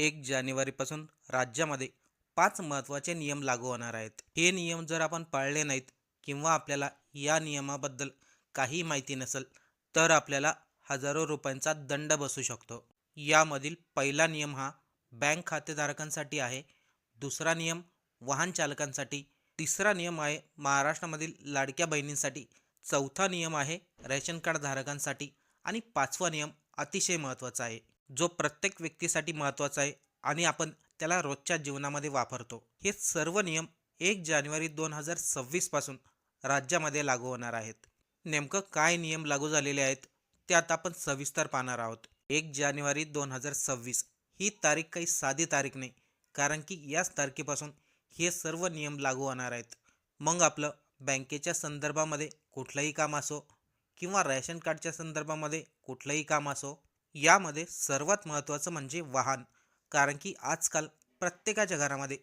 एक जानेवारीपासून राज्यामध्ये पाच महत्त्वाचे नियम लागू होणार आहेत. हे नियम जर आपण पाळले नाहीत किंवा आपल्याला या नियमाबद्दल काही माहिती नसेल तर आपल्याला हजारो रुपयांचा दंड बसू शकतो. यामधील पहिला नियम हा बँक खातेधारकांसाठी आहे. दुसरा नियम वाहन चालकांसाठी. तिसरा नियम आहे महाराष्ट्रामधील लाडक्या बहिणींसाठी. चौथा नियम आहे रेशन कार्ड धारकांसाठी आणि पाचवा नियम अतिशय महत्त्वाचा आहे. जो प्रत्येक व्यक्तीसाठी महत्त्वाचा आहे आणि आपण त्याला रोजच्या जीवनामध्ये वापरतो. हे सर्व नियम एक जानेवारी दोन हजार सव्वीसपासून राज्यामध्ये लागू होणार आहेत. नेमकं काय नियम लागू झालेले आहेत ते आता आपण सविस्तर पाहणार आहोत. एक जानेवारी दोन हजार सव्वीस ही तारीख काही साधी तारीख नाही कारण की याच तारखेपासून हे सर्व नियम लागू होणार आहेत. मग आपलं बँकेच्या संदर्भामध्ये कुठलंही काम असो किंवा रेशन कार्डच्या संदर्भामध्ये कुठलंही काम असो यामध्ये सर्वात महत्त्वाचं म्हणजे वाहन. कारण की आजकाल प्रत्येकाच्या घरामध्ये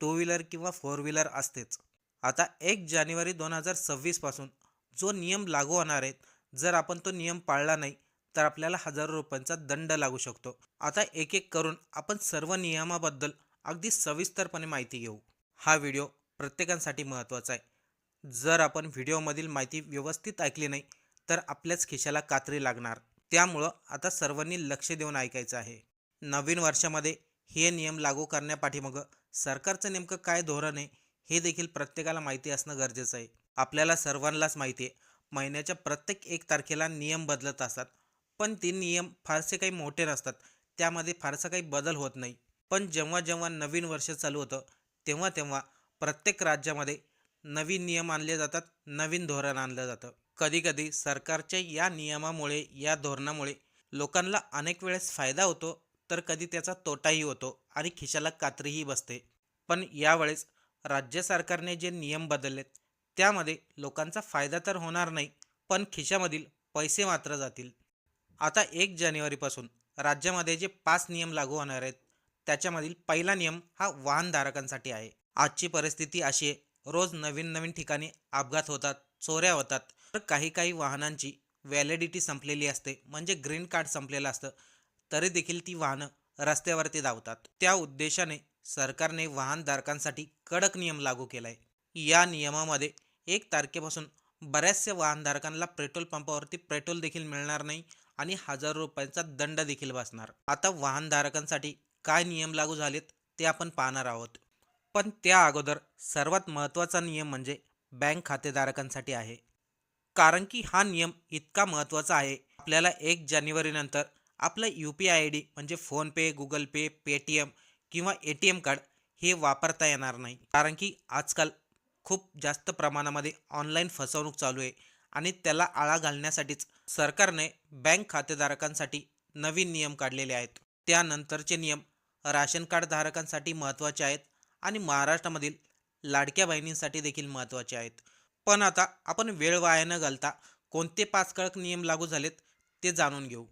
टू व्हीलर किंवा फोर व्हीलर असतेच. आता एक जानेवारी दोन हजार सव्वीसपासून जो नियम लागू होणार आहेत जर आपण तो नियम पाळला नाही तर आपल्याला हजारो रुपयांचा दंड लागू शकतो. आता एक एक करून आपण सर्व नियमाबद्दल अगदी सविस्तरपणे माहिती घेऊ. हा व्हिडिओ प्रत्येकासाठी महत्त्वाचा आहे. जर आपण व्हिडिओमधील माहिती व्यवस्थित ऐकली नाही तर आपल्याच खिशाला कात्री लागणार. त्यामुळं आता सर्वांनी लक्ष देऊन ऐकायचं आहे. नवीन वर्षामध्ये हे नियम लागू करण्यापाठीमागं सरकारचं नेमकं काय धोरण आहे हे देखील प्रत्येकाला माहिती असणं गरजेचं आहे. आपल्याला सर्वांनाच माहिती आहे महिन्याच्या प्रत्येक एक तारखेला नियम बदलत असतात. पण ते नियम फारसे काही मोठे नसतात त्यामध्ये फारसा काही बदल होत नाही. पण जेव्हा जेव्हा नवीन वर्ष चालू होतं तेव्हा तेव्हा प्रत्येक राज्यामध्ये नवीन नियम आणले जातात नवीन धोरण आणलं जातं. कधीकधी सरकारच्या या नियमामुळे या धोरणामुळे लोकांना अनेक वेळेस फायदा होतो तर कधी त्याचा तोटाही होतो आणि खिशाला कात्रीही बसते. पण यावेळेस राज्य सरकारने जे नियम बदललेत त्यामध्ये लोकांचा फायदा तर होणार नाही पण खिशामधील पैसे मात्र जातील. आता एक जानेवारीपासून राज्यामध्ये जे पाच नियम लागू होणार आहेत त्याच्यामधील पहिला नियम हा वाहनधारकांसाठी आहे. आजची परिस्थिती अशी आहे रोज नवीन नवीन ठिकाणी अपघात होतात चोऱ्या होतात तर काही काही वाहनांची व्हॅलिडिटी संपलेली असते. म्हणजे ग्रीन कार्ड संपलेलं असतं. तरी देखील ती वाहनं रस्त्यावरती धावतात. त्या उद्देशाने सरकारने वाहनधारकांसाठी कडक नियम लागू केला आहे या नियमामध्ये एक तारखेपासून बऱ्याचशा वाहनधारकांना पेट्रोल पंपावरती पेट्रोल देखील मिळणार नाही आणि हजारो रुपयांचा दंड देखील बसणार. आता वाहनधारकांसाठी काय नियम लागू झालेत ते आपण पाहणार आहोत. पण त्या अगोदर सर्वात महत्त्वाचा नियम म्हणजे बँक खातेधारकांसाठी आहे. कारण की हा नियम इतका महत्त्वाचा आहे. आपल्याला एक जानेवारीनंतर आपलं U P I I D म्हणजे फोनपे गुगल पे पेटीएम किंवा ए टी एम कार्ड हे वापरता येणार नाही. कारण की आजकाल खूप जास्त प्रमाणामध्ये ऑनलाईन फसवणूक चालू आहे आणि त्याला आळा घालण्यासाठीच सरकारने बँक खातेधारकांसाठी नवीन नियम काढलेले आहेत. त्यानंतरचे नियम राशन कार्ड धारकांसाठी महत्त्वाचे आहेत आणि महाराष्ट्रामधील लाडक्या बहिणींसाठी देखील महत्त्वाचे आहेत. पण आता आपण वेळ वाया न घालता कोणते पाच कडक नियम लागू झालेत ते जाणून घेऊ.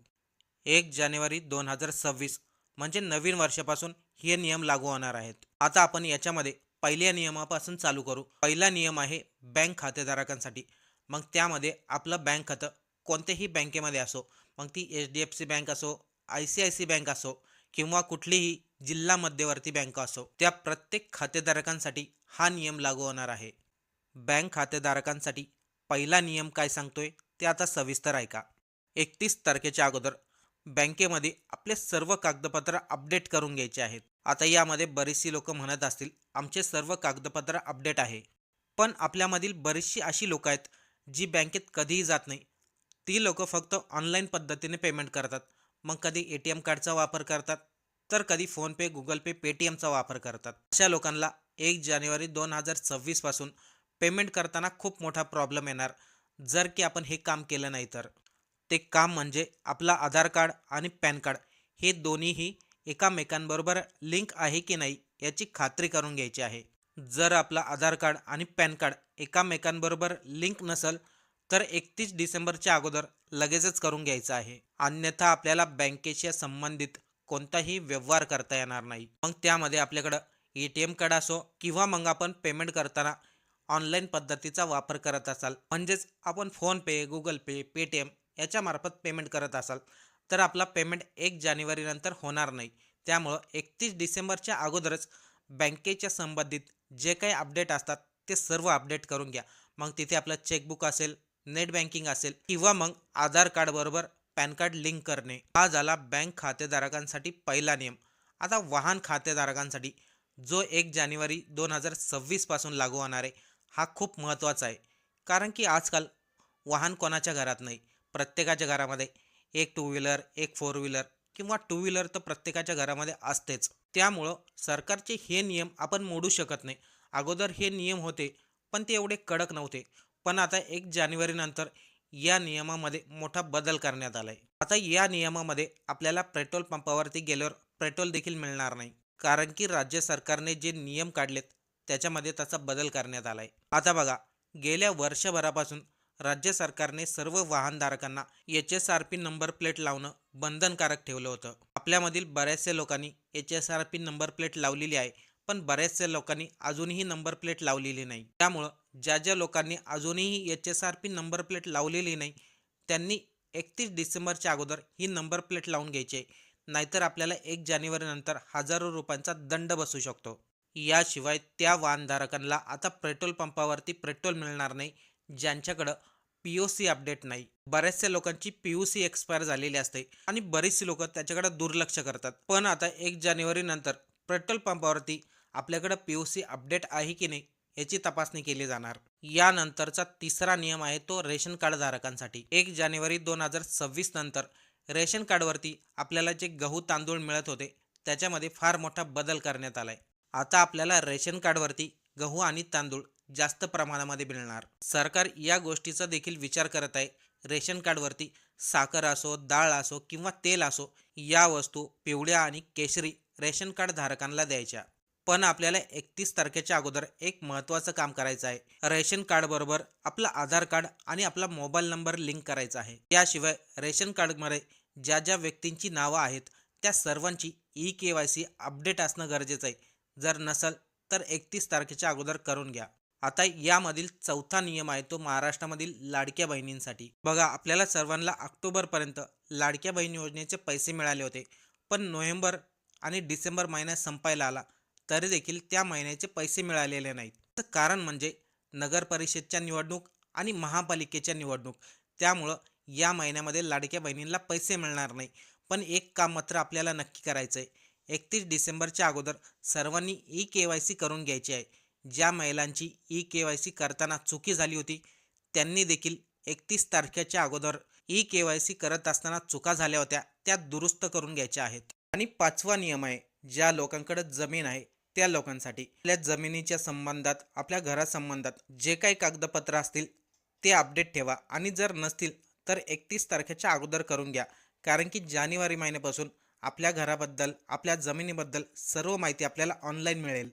एक जानेवारी दोन हजार सव्वीस म्हणजे नवीन वर्षापासून हे नियम लागू होणार आहेत. आता आपण याच्यामध्ये पहिल्या नियमापासून चालू करू. पहिला नियम आहे बँक खातेधारकांसाठी. मग त्यामध्ये आपलं बँक खातं कोणत्याही बँकेमध्ये असो मग ती H D F C bank असो I C I C bank असो किंवा कुठलीही जिल्हा मध्यवर्ती बँक असो त्या प्रत्येक खातेधारकांसाठी हा नियम लागू होणार आहे. बँक खातेधारकांसाठी पहिला नियम काय सांगतोय ते आता सविस्तर ऐका. एकतीस तारखेच्या अगोदर बँकेमध्ये आपले सर्व कागदपत्र अपडेट करून घ्यायचे आहेत. आता यामध्ये बरीचशी लोक म्हणत असतील आमचे सर्व कागदपत्र अपडेट आहे. पण आपल्यामधील बरीचशी अशी लोक आहेत जी बँकेत कधीही जात नाही. ती लोक फक्त ऑनलाईन पद्धतीने पेमेंट करतात. मग कधी ए टी एम कार्डचा वापर करतात तर कधी फोनपे गुगल पे पेटीएमचा वापर करतात. अशा लोकांना एक जानेवारी दोन हजार सव्वीसपासून पेमेंट करताना खूप मोठा प्रॉब्लेम येणार. जर की आपण हे काम केलं नाही तर. ते काम म्हणजे आपला आधार कार्ड आणि पॅन कार्ड हे दोन्हीही एकामेकांबरोबर लिंक आहे की नाही याची खात्री करून घ्यायची आहे. जर आपला आधार कार्ड आणि पॅन कार्ड एकामेकांबरोबर लिंक नसेल तर एकतीस डिसेंबरच्या अगोदर लगेचच करून घ्यायचं आहे. अन्यथा आपल्याला बँकेच्या संबंधित कोणताही व्यवहार करता येणार नाही. मग त्यामध्ये आपल्याकडं ए टी एम कार्ड असो किंवा मग आपण पेमेंट करताना ऑनलाईन पद्धतीचा वापर करत असाल. म्हणजेच आपण फोनपे गुगल पे पेटीएम याच्यामार्फत पेमेंट करत असाल तर आपला पेमेंट एक जानेवारीनंतर होणार नाही. त्यामुळं एकतीस डिसेंबरच्या अगोदरच बँकेच्या संबंधित जे काही अपडेट असतात ते सर्व अपडेट करून घ्या. मग तिथे आपलं चेकबुक असेल नेट बँकिंग असेल किंवा मग आधार कार्ड बरोबर पॅन कार्ड लिंक करणे. हा झाला बँक खातेधारकांसाठी पहिला नियम. आता वाहन खातेधारकांसाठी जो एक जानेवारी दोन हजार सव्वीसपासून लागू होणार आहे हा खूप महत्त्वाचा आहे. कारण की आजकाल वाहन कोणाच्या घरात नाही प्रत्येकाच्या घरामध्ये एक टू व्हीलर एक फोर व्हीलर किंवा टू व्हीलर तर प्रत्येकाच्या घरामध्ये असतेच. त्यामुळं सरकारचे हे नियम आपण मोडू शकत नाही. अगोदर हे नियम होते पण ते एवढे कडक नव्हते. पण आता एक जानेवारीनंतर या नियमामध्ये मोठा बदल करण्यात आला आहे आता या नियमामध्ये आपल्याला पेट्रोल पंपावरती गेल्यावर पेट्रोल देखील मिळणार नाही. कारण की राज्य सरकारने जे नियम काढलेत त्याच्यामध्ये त्याचा बदल करण्यात आला आहे आता बघा गेल्या वर्षभरापासून राज्य सरकारने सर्व वाहनधारकांना H S R P number plate लावणं बंधनकारक ठेवलं होतं. आपल्यामधील बऱ्याचशा लोकांनी H S R P number plate लावलेली आहे पण बऱ्याचशा लोकांनी अजूनही नंबर प्लेट लावलेली नाही. त्यामुळं ज्या ज्या लोकांनी अजूनही H S R P number plate लावलेली नाही त्यांनी एकतीस डिसेंबरच्या अगोदर ही नंबर प्लेट लावून घ्यायची. आहे नाहीतर आपल्याला एक जानेवारीनंतर हजारो रुपयांचा दंड बसू शकतो. याशिवाय त्या वाहनधारकांना आता पेट्रोल पंपावरती पेट्रोल मिळणार नाही ज्यांच्याकडं पी ओ सी अपडेट नाही. बऱ्याचशा लोकांची पी यू सी एक्सपायर झालेली असते आणि बरीचशी लोक त्याच्याकडे दुर्लक्ष करतात. पण आता एक जानेवारी नंतर पेट्रोल पंपावरती आपल्याकडं पी यू सी अपडेट आहे की नाही याची तपासणी केली जाणार. यानंतरचा तिसरा नियम आहे तो रेशन कार्ड धारकांसाठी एक जानेवारी दोन हजार सव्वीस नंतर रेशन कार्डवरती आपल्याला जे गहू तांदूळ मिळत होते त्याच्यामध्ये फार मोठा बदल करण्यात आलाय. आता आपल्याला रेशन कार्डवरती गहू आणि तांदूळ जास्त प्रमाणामध्ये मिळणार. सरकार या गोष्टीचा देखील विचार करत आहे. रेशन कार्डवरती साखर असो डाळ असो किंवा तेल असो या वस्तू पिवळ्या आणि केशरी रेशन कार्ड धारकांना द्यायच्या. पण आपल्याला एकतीस तारखेच्या अगोदर एक महत्त्वाचं काम करायचं आहे. रेशन कार्डबरोबर आपलं आधार कार्ड आणि आपला मोबाईल नंबर लिंक करायचा आहे. याशिवाय रेशन कार्डमध्ये ज्या ज्या व्यक्तींची नावं आहेत त्या सर्वांची E K Y C update असणं गरजेचं आहे. जर नसल तर एकतीस तारखेच्या अगोदर करून घ्या. आता यामधील चौथा नियम आहे तो महाराष्ट्रामधील लाडक्या बहिणींसाठी. बघा आपल्याला सर्वांना ऑक्टोबरपर्यंत लाडक्या बहीण योजनेचे पैसे मिळाले होते. पण नोव्हेंबर आणि डिसेंबर महिन्यात संपायला आला तरी देखील त्या महिन्याचे पैसे मिळालेले नाहीत. तर कारण म्हणजे नगर परिषदच्या निवडणूक आणि महापालिकेच्या निवडणूक. त्यामुळं या महिन्यामध्ये लाडक्या बहिणींना पैसे मिळणार नाही. पण एक काम मात्र आपल्याला नक्की करायचं आहे एकतीस डिसेंबरच्या अगोदर सर्वांनी ई के वाय सी करून घ्यायची आहे. ज्या महिलांची ई के वाय सी करताना चुकी झाली होती त्यांनी देखील एकतीस तारखेच्या अगोदर ई के वाय सी करत असताना चुका झाल्या होत्या त्या दुरुस्त करून घ्यायच्या आहेत. आणि पाचवा नियम आहे ज्या लोकांकडे जमीन आहे त्या लोकांसाठी. आपल्या जमिनीच्या संबंधात आपल्या घरासंबंधात जे काही कागदपत्र असतील ते अपडेट ठेवा. आणि जर नसतील तर एकतीस तारखेच्या अगोदर करून घ्या. कारण की जानेवारी महिन्यापासून आपल्या घराबद्दल आपल्या जमिनीबद्दल सर्व माहिती आपल्याला ऑनलाईन मिळेल.